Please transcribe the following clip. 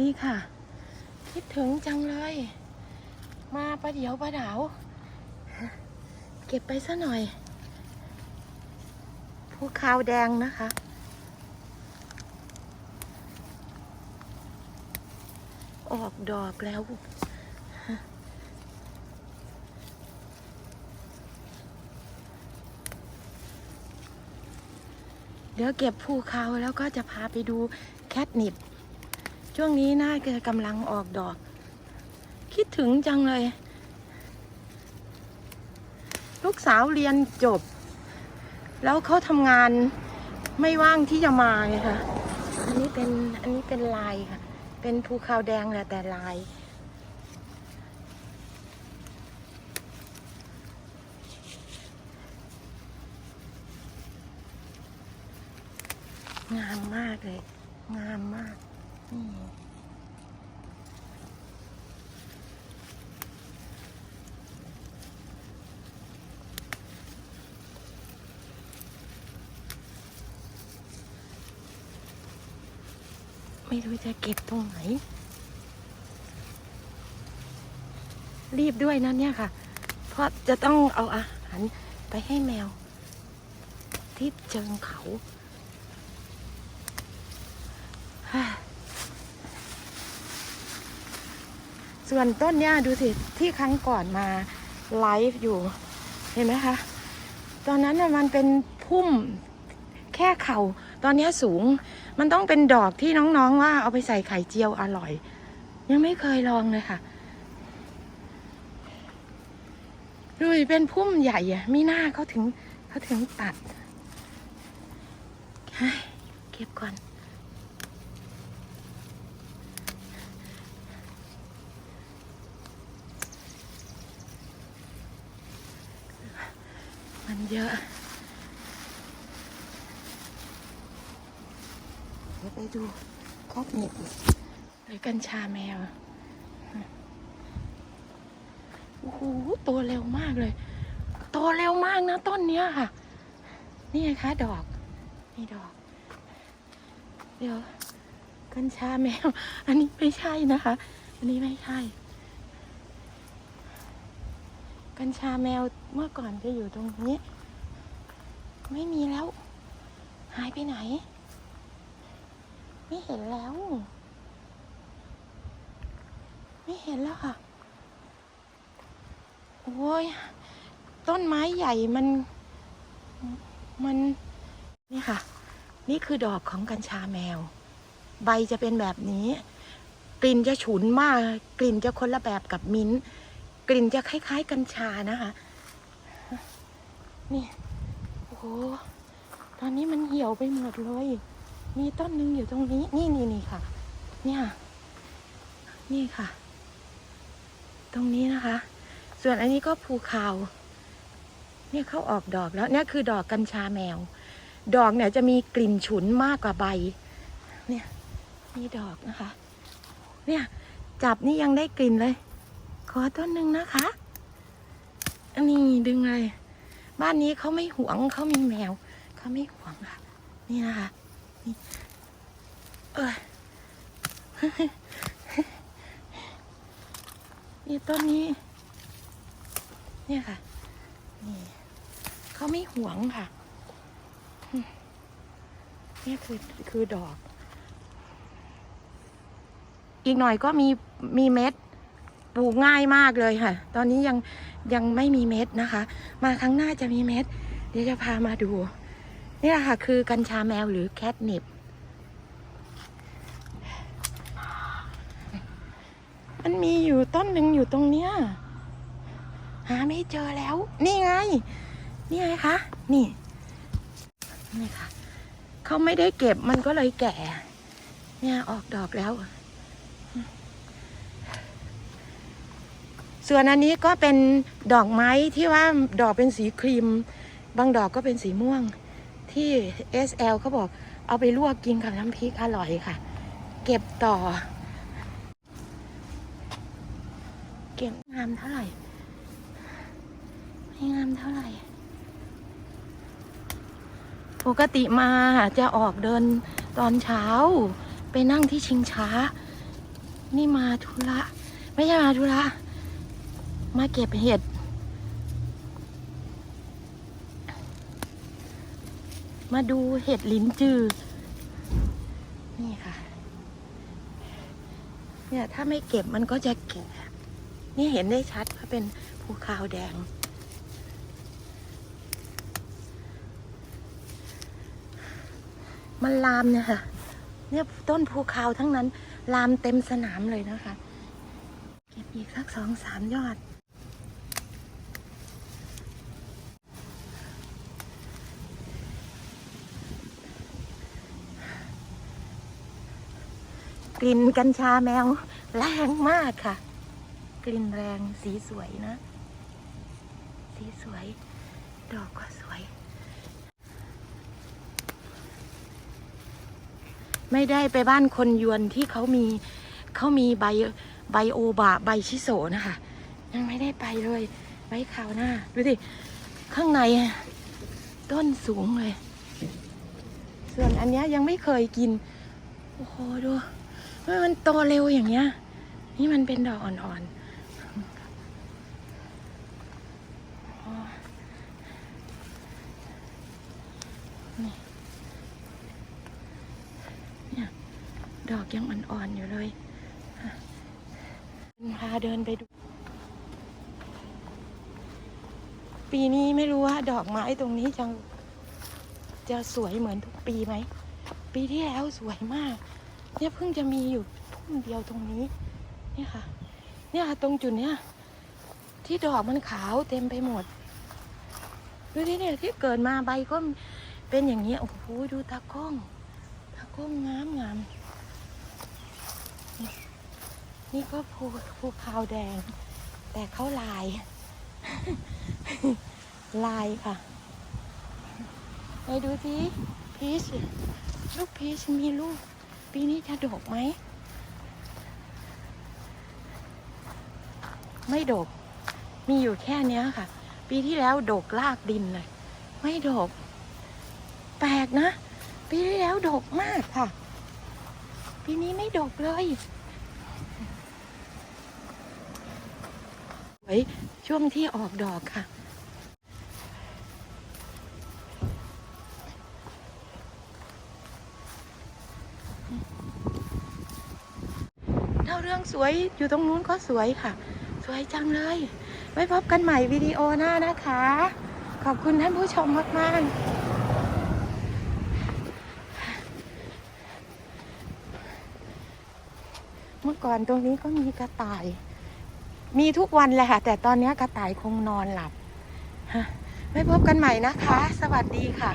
ดีค่ะ คิดถึงจังเลย มาประเดี๋ยวประดาว เก็บไปซะหน่อยภูขาวแดงนะคะ ออกดอกแล้วเดี๋ยวเก็บภูเขาแล้วก็จะพาไปดูแคทนิบ ช่วงนี้น่าจะกำลังออกดอก คิดถึงจังเลย ลูกสาวเรียนจบ แล้วเขาทำงานไม่ว่างที่จะมาไงคะอันนี้เป็นอันนี้เป็นลายค่ะ เป็นภูเขาแดงแหละแต่ลายงามมากเลย งามมากนี่ ไม่รู้จะเก็บตรงไหน รีบด้วยนะเนี่ยค่ะ เพราะจะต้องเอาอาหารไปให้แมว ที่เจิงเขาส่วนต้นเนี่ยดูสิ ที่ครั้งก่อนมาไลฟ์อยู่ เห็นไหมคะ ตอนนั้นน่ะมันเป็นพุ่มแค่เขา่า ตอนนี้สูงมันต้องเป็นดอกที่น้องๆว่าเอาไปใส่ไข่เจียวอร่อย ยังไม่เคยลองเลยค่ะดูสิเป็นพุ่มใหญ่อะมีหน้าเขาถึงเขาถึงตัดเฮ้ยเก็บก่อนมันเยอะ เดี๋ยวไปดูคอกนิบหรือกัญชาแมวโอ้โหโตเร็วมากเลยโตเร็วมากนะต้นเนี้ยค่ะ นี่ไงคะดอก นี่ดอก เดี๋ยว กัญชาแมว อันนี้ไม่ใช่นะคะ อันนี้ไม่ใช่ กัญชาแมวเมื่อก่อนจะอยู่ตรงนี้ ไม่มีแล้ว หายไปไหน ไม่เห็นแล้ว ไม่เห็นแล้วค่ะ โอ้ย ต้นไม้ใหญ่มัน มัน นี่ค่ะ นี่คือดอกของกัญชาแมว ใบจะเป็นแบบนี้ กลิ่นจะฉุนมาก กลิ่นจะคนละแบบกับมิ้น กลิ่นจะคล้ายๆ กัญชานะคะ นี่ โอ้โหตอนนี้มันเหี่ยวไปหมดเลย มีต้นหนึ่งอยู่ตรงนี้ นี่นี่นี่ค่ะ เนี่ยนี่ค่ะ ตรงนี้นะคะ ส่วนอันนี้ก็ภูเขาเนี่ยเขาออกดอกแล้วเนี่ยคือดอกกัญชาแมว ดอกเนี่ยจะมีกลิ่นฉุนมากกว่าใบ เนี่ยมีดอกนะคะ เนี่ยจับนี่ยังได้กลิ่นเลย ขอต้นหนึ่งนะคะอันนี้ดึงเลย บ้านนี้เขาไม่หวงเขามีแมวเขาไม่หวงค่ะ นี่นะคะ เออนี่ต้นนี้ เนี่ยค่ะ นี่ เขาไม่หวงค่ะ นี่คือคือดอก อีกหน่อยก็มีมีเม็ด ปลูกง่ายมากเลยค่ะ ตอนนี้ยังยังไม่มีเม็ดนะคะ มาครั้งหน้าจะมีเม็ด เดี๋ยวจะพามาดู นี่แหละค่ะ คือกัญชาแมวหรือแคทนิบมันมีอยู่ต้นหนึ่งอยู่ตรงเนี้ยหาไม่เจอแล้ว นี่ไง นี่ไงคะ นี่ นี่ค่ะ เขาไม่ได้เก็บมันก็เลยแก่ เนี่ยออกดอกแล้ว ส่วนอันนี้ก็เป็นดอกไม้ที่ว่าดอกเป็นสีครีม บางดอกก็เป็นสีม่วง ที่ SL เขาบอกเอาไปลวกกินกับน้ำพริกอร่อยค่ะ เก็บต่อ เก็บงามเท่าไหร่ ไม่งามเท่าไหร่ ปกติมาจะออกเดินตอนเช้า ไปนั่งที่ชิงช้า นี่มาธุระ ไม่ใช่มาธุระ มาเก็บเห็ด มาดูเห็ดลิ้นจือ นี่ค่ะ เนี่ยถ้าไม่เก็บมันก็จะแก่ นี่เห็นได้ชัดว่าเป็นภูเขาวแดง มันลามเนี่ยค่ะ เนี่ยต้นภูเขาวทั้งนั้น ลามเต็มสนามเลยนะคะ เก็บอีกสักสองสามยอด กลิ่นกัญชาแมวแรงมากค่ะ กลิ่นแรงสีสวยนะ สีสวย ดอกก็สวย ไม่ได้ไปบ้านคนยวนที่เขามีเขามีใบใบโอบะใบชิโซนะคะ ยังไม่ได้ไปเลย ไว้คราวหน้า ดูสิ ข้างในต้นสูงเลย ส่วนอันนี้ยังไม่เคยกิน โอ้โห ดู มันโตเร็วอย่างเงี้ย นี่มันเป็นดอกอ่อนๆออนี่เนี่ยดอกยังอ่อนๆอยู่เลยพาเดินไปดู ปีนี้ไม่รู้ว่าดอกไม้ตรงนี้จะจะสวยเหมือนทุกปีไหม ปีที่แล้วสวยมาก เนี่ยเพิ่งจะมีอยู่ทุ่มเดียวตรงนี้ เนี่ยค่ะ เนี่ยค่ะตรงจุดเนี้ยที่ดอกมันขาวเต็มไปหมด ดูดิเนี่ยที่เกิดมาใบก็เป็นอย่างเงี้ยโอ้โหดูตากล้อง ตากล้องงามงามนี่นี่ก็ภูภูขาวแดง แต่เขาลาย ลายค่ะ ไปดูสิพีชลูกพีชมีลูก ปีนี้จะดกไหม ไม่ดก มีอยู่แค่เนี้ยค่ะ ปีที่แล้วดกลากดินเลยไม่ดก แปลกนะ ปีที่แล้วดกมากค่ะ ปีนี้ไม่ดกเลยไว้ช่วงที่ออกดอกค่ะ เรื่องสวยอยู่ตรงนู้นก็สวยค่ะ สวยจังเลย ไว้พบกันใหม่วิดีโอหน้านะคะ ขอบคุณท่านผู้ชมมากๆเมื่อก่อนตรงนี้ก็มีกระต่าย มีทุกวันแหละค่ะ แต่ตอนนี้กระต่ายคงนอนหลับ ฮะไว้พบกันใหม่นะคะ สวัสดีค่ะ